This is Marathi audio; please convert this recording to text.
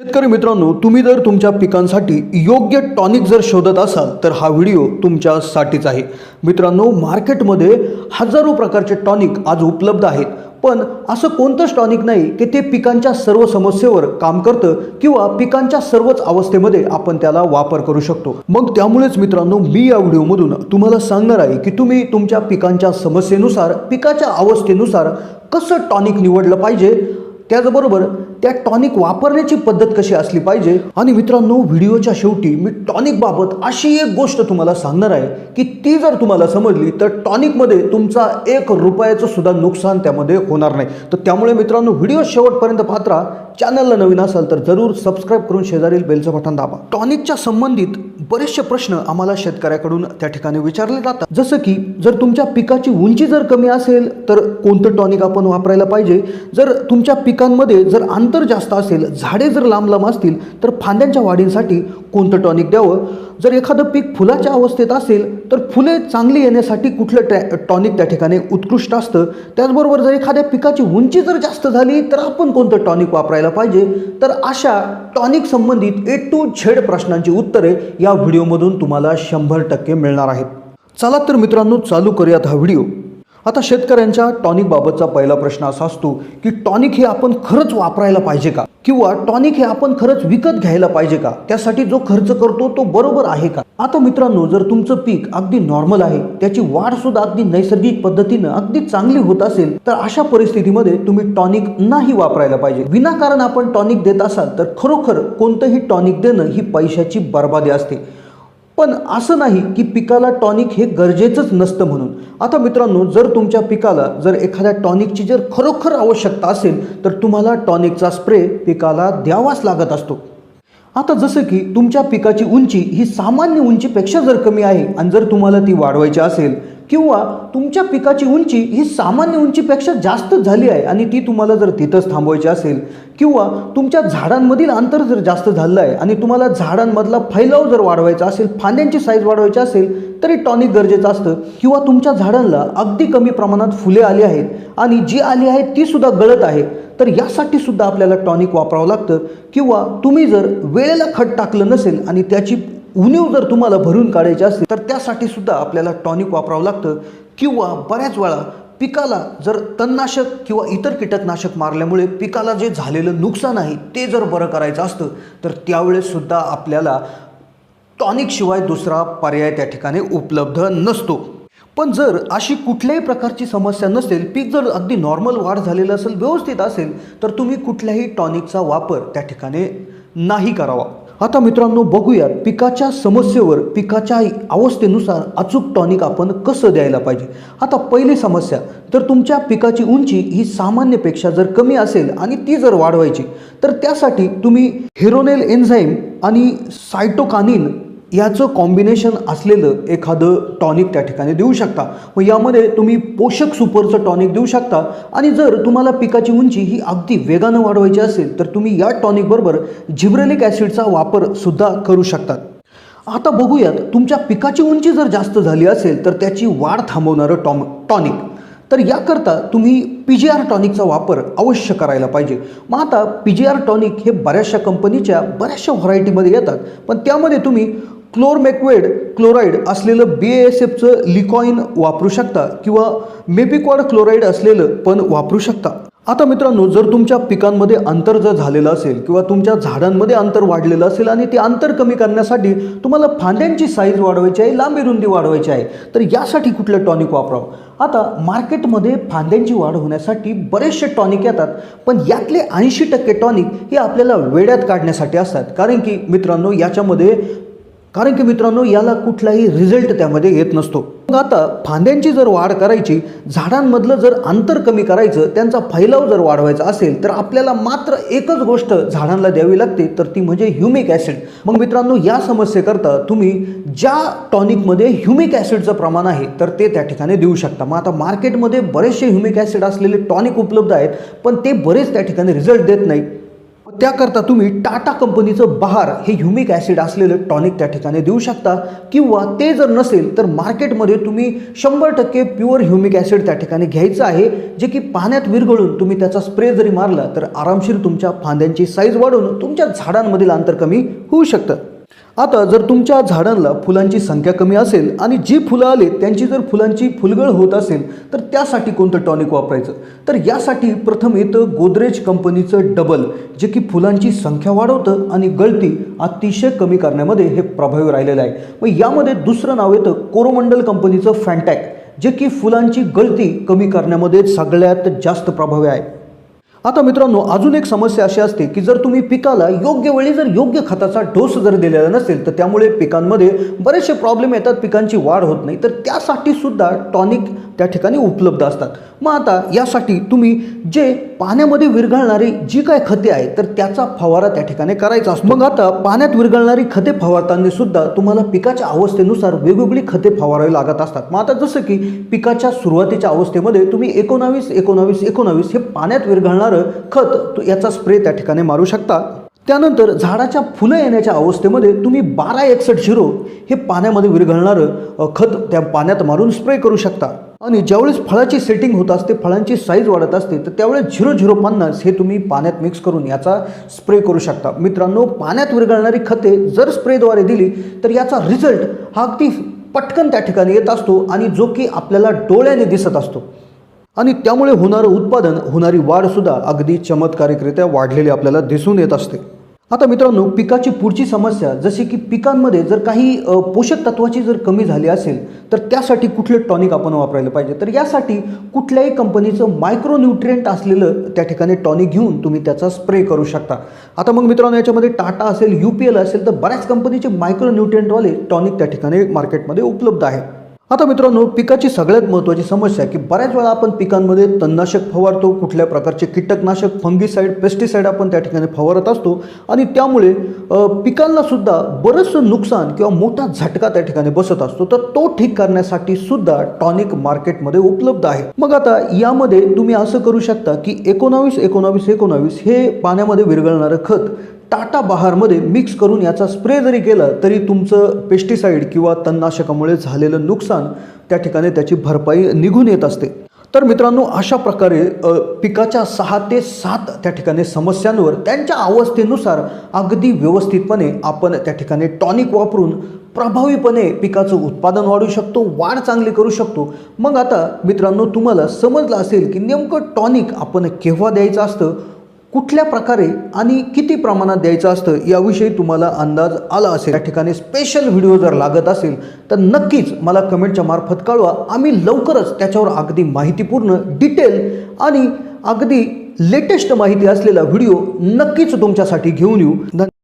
शेतकरी मित्रांनो तुम्ही जर तुमच्या पिकांसाठी योग्य टॉनिक जर शोधत असाल तर हा व्हिडिओ तुमच्यासाठीच आहे. मित्रांनो मार्केटमध्ये हजारो प्रकारचे टॉनिक आज उपलब्ध आहेत. पण असं कोणतंच टॉनिक नाही की ते पिकांच्या सर्व समस्येवर काम करतं किंवा पिकांच्या सर्वच अवस्थेमध्ये आपण त्याला वापर करू शकतो. मग त्यामुळेच मित्रांनो मी या व्हिडिओमधून तुम्हाला सांगणार आहे की तुम्ही तुमच्या पिकांच्या समस्येनुसार पिकाच्या अवस्थेनुसार कसं टॉनिक निवडलं पाहिजे त्याचबरोबर त्या टॉनिक वापरण्याची पद्धत कशी असली पाहिजे? आणि मित्रांनो व्हिडिओच्या शेवटी मी टॉनिकबाबत अशी एक गोष्ट तुम्हाला सांगणार आहे की ती जर तुम्हाला समजली तर टॉनिकमध्ये तुमचा एक रुपयाचं सुद्धा नुकसान त्यामध्ये होणार नाही. तर त्यामुळे मित्रांनो व्हिडिओ शेवटपर्यंत पात्रा चॅनलला नवीन असाल तर जरूर सबस्क्राईब करून शेजारील बेलचं बटन दाबा. टॉनिकच्या संबंधित बरेचसे प्रश्न आम्हाला शेतकऱ्याकडून त्या ठिकाणी विचारले जातात. जसं की जर तुमच्या पिकाची उंची जर कमी असेल तर कोणतं टॉनिक आपण वापरायला पाहिजे? जर तुमच्या पिकांमध्ये जर अंतर जास्त असेल झाडे जर लांब लांब असतील तर फांद्यांच्या वाढीसाठी कोणतं टॉनिक द्यावं? जर एखादं पीक फुलाच्या अवस्थेत असेल तर फुले चांगली येण्यासाठी कुठलं टॅ टॉनिक त्या ठिकाणी उत्कृष्ट असतं? त्याचबरोबर जर एखाद्या पिकाची उंची जर जास्त झाली तर आपण कोणतं टॉनिक वापरायला पाहिजे? तर अशा टॉनिक संबंधित ए टू झेड प्रश्नांची उत्तरे या व्हिडिओमधून तुम्हाला शंभर टक्के मिळणार आहेत. चला तर मित्रांनो चालू करूयात हा व्हिडिओ. आता शेतकऱ्यांच्या टॉनिक बाबतचा पहिला प्रश्न असा असतो की टॉनिक हे आपण खरंच वापरायला पाहिजे का? किंवा टॉनिक हे आपण खरंच विकत घ्यायला पाहिजे का? त्यासाठी जो खर्च करतो तो बरोबर आहे का? आता मित्रांनो जर तुमचं पीक अगदी नॉर्मल आहे त्याची वाढ सुद्धा अगदी नैसर्गिक पद्धतीनं अगदी चांगली होत असेल तर अशा परिस्थितीमध्ये तुम्ही टॉनिक नाही वापरायला पाहिजे. विनाकारण आपण टॉनिक देत असाल तर खरोखर कोणतंही टॉनिक देणं ही पैशाची बर्बादी असते. पण असं नाही की पिकाला टॉनिक हे गरजेचंच नसतं म्हणून. आता मित्रांनो जर तुमच्या पिकाला जर एखाद्या टॉनिकची जर खरोखर आवश्यकता असेल तर तुम्हाला टॉनिकचा स्प्रे पिकाला द्यावाच लागत असतो. आता जसं की तुमच्या पिकाची उंची ही सामान्य उंचीपेक्षा जर कमी आहे आणि जर तुम्हाला ती वाढवायची असेल किंवा तुमच्या पिकाची उंची ही सामान्य उंचीपेक्षा जास्त झाली आहे आणि ती तुम्हाला जर तिथंच थांबवायची असेल किंवा तुमच्या झाडांमधील अंतर जर जास्त झालं आहे आणि तुम्हाला झाडांमधला फैलाव जर वाढवायचा असेल फांद्यांची साईज वाढवायची असेल तरी टॉनिक गरजेचं असतं. किंवा तुमच्या झाडांना अगदी कमी प्रमाणात फुले आली आहेत आणि जी आली आहेत तीसुद्धा गळत आहे. तर यासाठी सुद्धा आपल्याला टॉनिक वापरावं लागतं. किंवा तुम्ही जर वेळेला खत टाकलं नसेल आणि त्याची उणीव जर तुम्हाला भरून काढायची असेल तर त्यासाठी सुद्धा आपल्याला टॉनिक वापरावं लागतं. किंवा बऱ्याच वेळा पिकाला जर तणनाशक किंवा इतर कीटकनाशक मारल्यामुळे पिकाला जे झालेलं नुकसान आहे ते जर बरं करायचं असतं तर त्यावेळेससुद्धा आपल्याला टॉनिकशिवाय दुसरा पर्याय त्या ठिकाणी उपलब्ध नसतो. पण जर अशी कुठल्याही प्रकारची समस्या नसेल पीक जर अगदी नॉर्मल वाढ झालेलं असेल व्यवस्थित असेल तर तुम्ही कुठल्याही टॉनिकचा वापर त्या ठिकाणी नाही करावा. आता मित्रांनो बघूयात पिकाच्या समस्येवर पिकाच्या अवस्थेनुसार अचूक टॉनिक आपण कसं द्यायला पाहिजे? आता पहिली समस्या तर तुमच्या पिकाची उंची ही सामान्यपेक्षा जर कमी असेल आणि ती जर वाढवायची तर त्यासाठी तुम्ही हिरोनेल एन्झाईम आणि सायटोकानिन याचं कॉम्बिनेशन असलेलं एखादं टॉनिक त्या ठिकाणी देऊ शकता. मग यामध्ये तुम्ही पोषक सुपरचं टॉनिक देऊ शकता. आणि जर तुम्हाला पिकाची उंची ही अगदी वेगानं वाढवायची असेल तर तुम्ही या टॉनिकबरोबर जिब्रेलिक ॲसिडचा वापर सुद्धा करू शकतात. आता बघूयात तुमच्या पिकाची उंची जर जास्त झाली असेल तर त्याची वाढ थांबवणारं टॉम टॉनिक तर याकरता तुम्ही पी जी आर टॉनिकचा वापर अवश्य करायला पाहिजे. मग आता पी जी आर टॉनिक हे बऱ्याचशा कंपनीच्या बऱ्याचशा व्हरायटीमध्ये येतात. पण त्यामध्ये तुम्ही क्लोरमेक्वेड क्लोराईड असलेलं बी एस एफचं लिकॉईन वापरू शकता किंवा मेपिक्वाड क्लोराईड असलेलं पण वापरू शकता. आता मित्रांनो जर तुमच्या पिकांमध्ये अंतर जर झालेलं असेल किंवा तुमच्या झाडांमध्ये अंतर वाढलेलं असेल आणि ते अंतर कमी करण्यासाठी तुम्हाला फांद्यांची साईज वाढवायची आहे लांबी रुंदी वाढवायची आहे तर यासाठी कुठलं टॉनिक वापरावं? आता मार्केटमध्ये फांद्यांची वाढ होण्यासाठी बरेचसे टॉनिक येतात पण यातले ऐंशी टक्के टॉनिक हे आपल्याला वेड्यात काढण्यासाठी असतात. कारण की मित्रांनो याच्यामध्ये कारण की मित्रांनो याला कुठलाही रिझल्ट त्यामध्ये येत नसतो. मग आता फांद्यांची जर वाढ करायची झाडांमधलं जर अंतर कमी करायचं त्यांचा फैलाव जर वाढवायचा असेल तर आपल्याला मात्र एकच गोष्ट झाडांना द्यावी लागते तर ती म्हणजे ह्युमिक ॲसिड मग मित्रांनो या समस्येकरता तुम्ही ज्या टॉनिकमध्ये ह्युमिक ॲसिडचं प्रमाण आहे तर ते त्या ठिकाणी देऊ शकता. मग आता मार्केटमध्ये बरेचसे ह्युमिक ॲसिड असलेले टॉनिक उपलब्ध आहेत पण ते बरेच त्या ठिकाणी रिझल्ट देत नाहीत. त्याकरता तुम्ही टाटा कंपनीचं बहार हे ह्युमिक ॲसिड असलेलं टॉनिक त्या ठिकाणी देऊ शकता. किंवा ते जर नसेल तर मार्केटमध्ये तुम्ही शंभर टक्के प्युअर ह्युमिक ॲसिड त्या ठिकाणी घ्यायचं आहे जे की पाण्यात विरघळून तुम्ही त्याचा स्प्रे जरी मारला तर आरामशीर तुमच्या फांद्यांची साईज वाढून तुमच्या झाडांमधील अंतर कमी होऊ शकतं. आता जर तुमच्या झाडांना फुलांची संख्या कमी असेल आणि जी फुलं आले त्यांची जर फुलांची फुलगळ होत असेल तर त्यासाठी कोणतं टॉनिक वापरायचं? तर यासाठी प्रथम येतं गोदरेज कंपनीचं डबल जे की फुलांची संख्या वाढवतं आणि गळती अतिशय कमी करण्यामध्ये हे प्रभावी राहिलेलं आहे. मग यामध्ये दुसरं नाव येतं कोरोमंडल कंपनीचं फॅन्टॅक जे की फुलांची गळती कमी करण्यामध्ये सगळ्यात जास्त प्रभावी आहे. आता मित्रांनो अजून एक समस्या अशी असते की जर तुम्ही पिकाला योग्य वेळी जर योग्य खताचा डोस जर दिलेला नसेल तर त्यामुळे पिकांमध्ये बरेचसे प्रॉब्लेम येतात पिकांची वाढ होत नाही. तर त्यासाठी सुद्धा टॉनिक त्या ठिकाणी उपलब्ध असतात. मग आता यासाठी तुम्ही जे पाण्यामध्ये विरघळणारी जी काय खते आहेत तर त्याचा फवारा त्या ठिकाणी करायचा असतो. मग आता पाण्यात विरघळणारी खते फवारताना सुद्धा तुम्हाला पिकाच्या अवस्थेनुसार वेगवेगळी खते फवारावी लागत असतात. मग आता जसं की पिकाच्या सुरुवातीच्या अवस्थेमध्ये तुम्ही एकोणावीस एकोणावीस एकोणावीस हे पाण्यात विरघळणारं खत याचा स्प्रे त्या ठिकाणी मारू शकता. त्यानंतर झाडाच्या फुलं येण्याच्या अवस्थेमध्ये तुम्ही बारा एकसठ झिरो हे पाण्यामध्ये विरघळणारं खत त्या पाण्यात मारून स्प्रे करू शकता. आणि ज्यावेळेस फळाची सेटिंग होत असते फळांची साईज वाढत असते तर त्यावेळेस झिरो झिरो पन्नास हे तुम्ही पाण्यात मिक्स करून याचा स्प्रे करू शकता. मित्रांनो पाण्यात विरघळणारी खते जर स्प्रेद्वारे दिली तर याचा रिझल्ट हा अगदी पटकन त्या ठिकाणी येत असतो आणि जो की आपल्याला डोळ्याने दिसत असतो. आणि त्यामुळे होणारं उत्पादन होणारी वाढसुद्धा अगदी चमत्कारिकरित्या वाढलेली आपल्याला दिसून येत असते. आता मित्रांनो पिकाची पुढची समस्या जशी की पिकांमध्ये जर काही पोषक तत्वाची जर कमी झाली असेल तर त्यासाठी कुठले टॉनिक आपण वापरायला पाहिजे? तर यासाठी कुठल्याही कंपनीचं मायक्रोन्युट्रियंट असलेलं त्या ठिकाणी टॉनिक घेऊन तुम्ही त्याचा स्प्रे करू शकता. आता मग मित्रांनो याच्यामध्ये टाटा असेल यू पी एल असेल तर बऱ्याच कंपनीचे मायक्रोन्युट्रियंटवाले टॉनिक त्या ठिकाणी मार्केटमध्ये उपलब्ध आहे. आता मित्रांनो पिकाची सगळ्यात महत्त्वाची समस्या आहे की बऱ्याच वेळा आपण पिकांमध्ये तणनाशक फवारतो कुठल्या प्रकारचे कीटकनाशक फंगीसाईड पेस्टिसाईड आपण त्या ठिकाणी फवारत असतो. आणि त्यामुळे पिकांना सुद्धा बरंचसं नुकसान किंवा मोठा झटका त्या ठिकाणी बसत असतो. तर तो ठीक करण्यासाठी सुद्धा टॉनिक मार्केटमध्ये उपलब्ध आहे. मग आता यामध्ये तुम्ही असं करू शकता की एकोणावीस एकोणावीस एकोणावीस हे पाण्यामध्ये विरघळणारं खत टाटा बहारमध्ये मिक्स करून याचा स्प्रे जरी केला तरी तुमचं पेस्टिसाईड किंवा तणनाशकामुळे झालेलं नुकसान त्या ठिकाणी त्याची भरपाई निघून येत असते. तर मित्रांनो अशा प्रकारे पिकाच्या सहा ते सात त्या ठिकाणी समस्यांवर त्यांच्या अवस्थेनुसार अगदी व्यवस्थितपणे आपण त्या ठिकाणी टॉनिक वापरून प्रभावीपणे पिकाचं उत्पादन वाढवू शकतो वाढ चांगली करू शकतो. मग आता मित्रांनो तुम्हाला समजलं असेल की नेमकं टॉनिक आपण केव्हा द्यायचं असतं? कुठल्या प्रकारे आणि किती प्रमाणात द्यायचं असतं याविषयी तुम्हाला अंदाज आला असेल. या ठिकाणी स्पेशल व्हिडिओ जर लागत असेल तर नक्कीच मला कमेंटच्या मार्फत कळवा. आम्ही लवकरच त्याच्यावर अगदी माहितीपूर्ण डिटेल आणि अगदी लेटेस्ट माहिती असलेला व्हिडिओ नक्कीच तुमच्यासाठी घेऊन येऊ. धन्य-